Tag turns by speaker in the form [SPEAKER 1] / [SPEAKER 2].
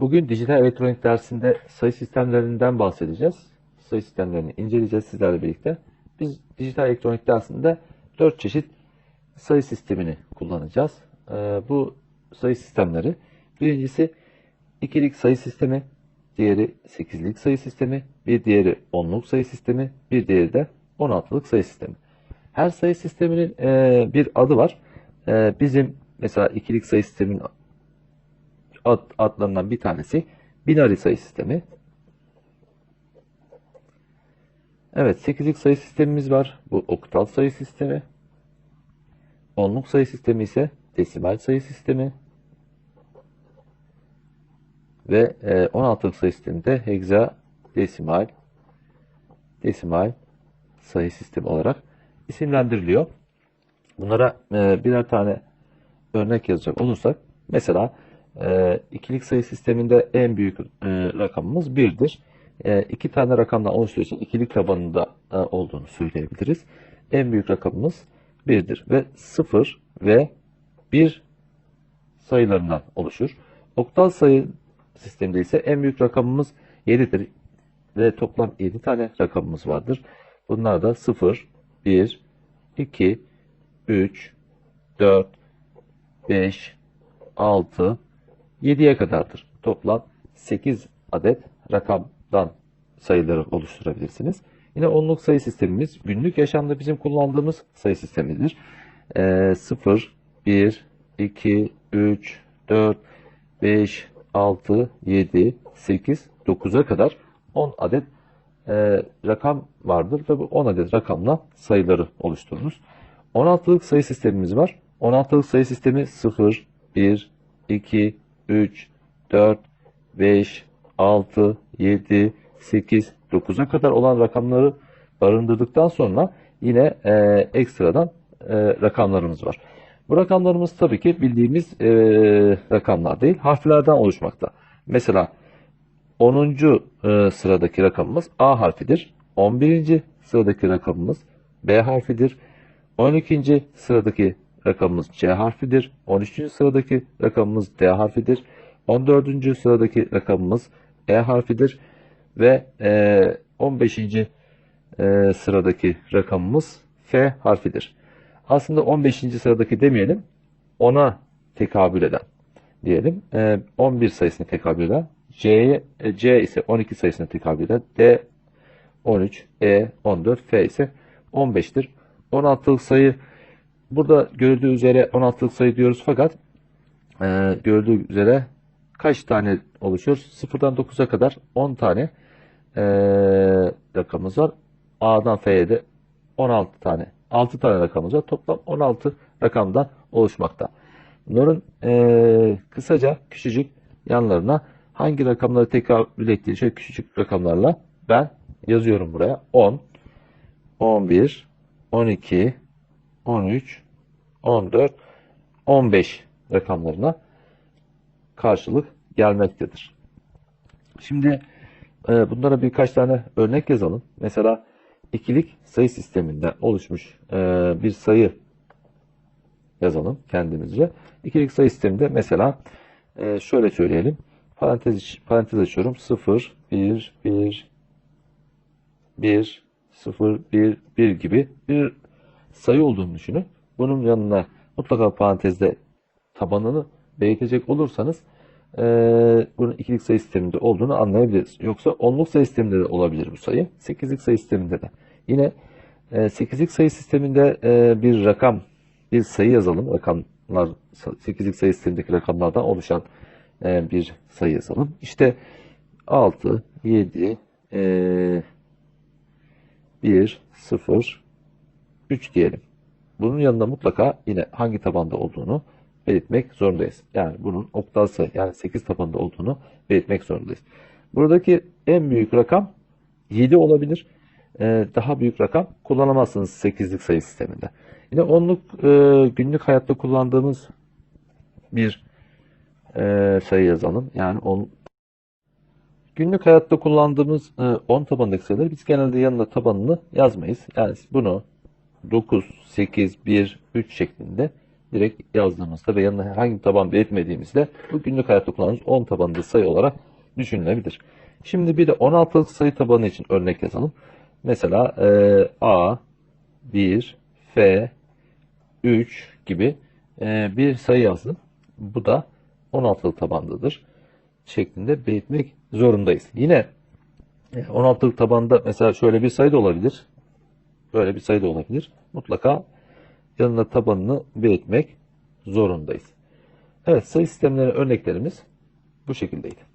[SPEAKER 1] Bugün dijital elektronik dersinde sayı sistemlerinden bahsedeceğiz. Sayı sistemlerini inceleyeceğiz sizlerle birlikte. Biz dijital elektronik dersinde 4 çeşit sayı sistemini kullanacağız. Ee, bu sayı sistemleri birincisi ikilik sayı sistemi, diğeri 8'lik sayı sistemi, bir diğeri 10'luk sayı sistemi, bir diğeri de 16'lık sayı sistemi. Her sayı sisteminin e, bir adı var. E, bizim mesela ikilik sayı sisteminin ad, adlarından bir tanesi binary sayı sistemi. Evet 8'lik sayı sistemimiz var. Bu oktal sayı sistemi. 10'luk sayı sistemi ise desimal sayı sistemi. Ve e, 16'lık sayı sistemi de hexadesimal desimal sayı sistemi olarak isimlendiriliyor. Bunlara e, birer tane örnek yazacak olursak mesela e, ikilik sayı sisteminde en büyük e, rakamımız 1'dir. E, iki tane rakamdan oluştuğu için ikilik tabanında e, olduğunu söyleyebiliriz. En büyük rakamımız 1'dir ve 0 ve 1 sayılarından oluşur. Oktal sayı sisteminde ise en büyük rakamımız 7'dir ve toplam 7 tane rakamımız vardır. Bunlar da 0, 1, 2, 3, 4, 5, 6, 7'ye kadardır. Toplam 8 adet rakamdan sayıları oluşturabilirsiniz. Yine onluk sayı sistemimiz günlük yaşamda bizim kullandığımız sayı sistemidir. Ee, 0, 1, 2, 3, 4, 5, 6, 7, 8, 9'a kadar 10 adet e, rakam vardır ve bu 10 adet rakamla sayıları oluştururuz. 16'lık sayı sistemimiz var. 16'lık sayı sistemi 0, 1, 2, 3, 4, 5, 6, 7, 8, 9'a kadar olan rakamları barındırdıktan sonra yine e, ekstradan e, rakamlarımız var. Bu rakamlarımız tabii ki bildiğimiz e, rakamlar değil, harflerden oluşmakta. Mesela 10. e, sıradaki rakamımız A harfidir. 11. sıradaki rakamımız B harfidir. 12. sıradaki rakamımız C harfidir. 13. sıradaki rakamımız D harfidir. 14. sıradaki rakamımız E harfidir. Ve e, 15. e, sıradaki rakamımız F harfidir. Aslında 15. sıradaki demeyelim. 10'a tekabül eden diyelim. E, 11 sayısına tekabül eden. C'ye, e, C ise 12 sayısına tekabül eden. D 13, E 14, F ise 15'tir. 16'lık sayı burada görüldüğü üzere 16'lık sayı diyoruz fakat e, görüldüğü üzere kaç tane oluşuyor? 0'dan 9'a kadar 10 tane e, rakamımız var. A'dan F'ye de 16 tane. 6 tane rakamımız var. Toplam 16 rakamdan oluşmakta. Bunların e, kısaca küçücük yanlarına hangi rakamları tekabül ettiği şöyle küçücük rakamlarla ben yazıyorum buraya. 10, 11, 12, 13, 14, 15 rakamlarına karşılık gelmektedir. Şimdi e, bunlara birkaç tane örnek yazalım. Mesela ikilik sayı sisteminden oluşmuş e, bir sayı yazalım kendimizce. İkilik sayı sisteminde mesela e, şöyle söyleyelim. Parantez, parantez açıyorum. 0, 1, 1, 1, 0, 1, 1 gibi bir sayı olduğunu düşünün. Bunun yanına mutlaka parantezde tabanını belirtecek olursanız e, bunun ikilik sayı sisteminde olduğunu anlayabiliriz. Yoksa onluk sayı sisteminde de olabilir bu sayı. Sekizlik sayı sisteminde de. Yine e, sekizlik sayı sisteminde e, bir rakam, bir sayı yazalım. Rakamlar, sekizlik sayı sistemindeki rakamlardan oluşan e, bir sayı yazalım. İşte 6, 7, e, 1, 0, 3 diyelim. Bunun yanında mutlaka yine hangi tabanda olduğunu belirtmek zorundayız. Yani bunun oktal yani 8 tabanında olduğunu belirtmek zorundayız. Buradaki en büyük rakam 7 olabilir. Ee, daha büyük rakam kullanamazsınız 8'lik sayı sisteminde. Yine onluk e, günlük hayatta kullandığımız bir e, sayı yazalım. Yani on, günlük hayatta kullandığımız e, 10 tabanındaki sayıları biz genelde yanına tabanını yazmayız. Yani bunu 9, 8, 1, 3 şeklinde direkt yazdığımızda ve yanına herhangi bir taban belirtmediğimizde bu günlük hayatta kullandığımız 10 tabanlı sayı olarak düşünülebilir. Şimdi bir de 16'lık sayı tabanı için örnek yazalım. Mesela e, A, 1, F, 3 gibi e, bir sayı yazdım. Bu da 16'lık tabandadır şeklinde belirtmek zorundayız. Yine e, 16'lık tabanda mesela şöyle bir sayı da olabilir. Böyle bir sayı da olabilir. Mutlaka yanına tabanını belirtmek zorundayız. Evet sayı sistemleri örneklerimiz bu şekildeydi.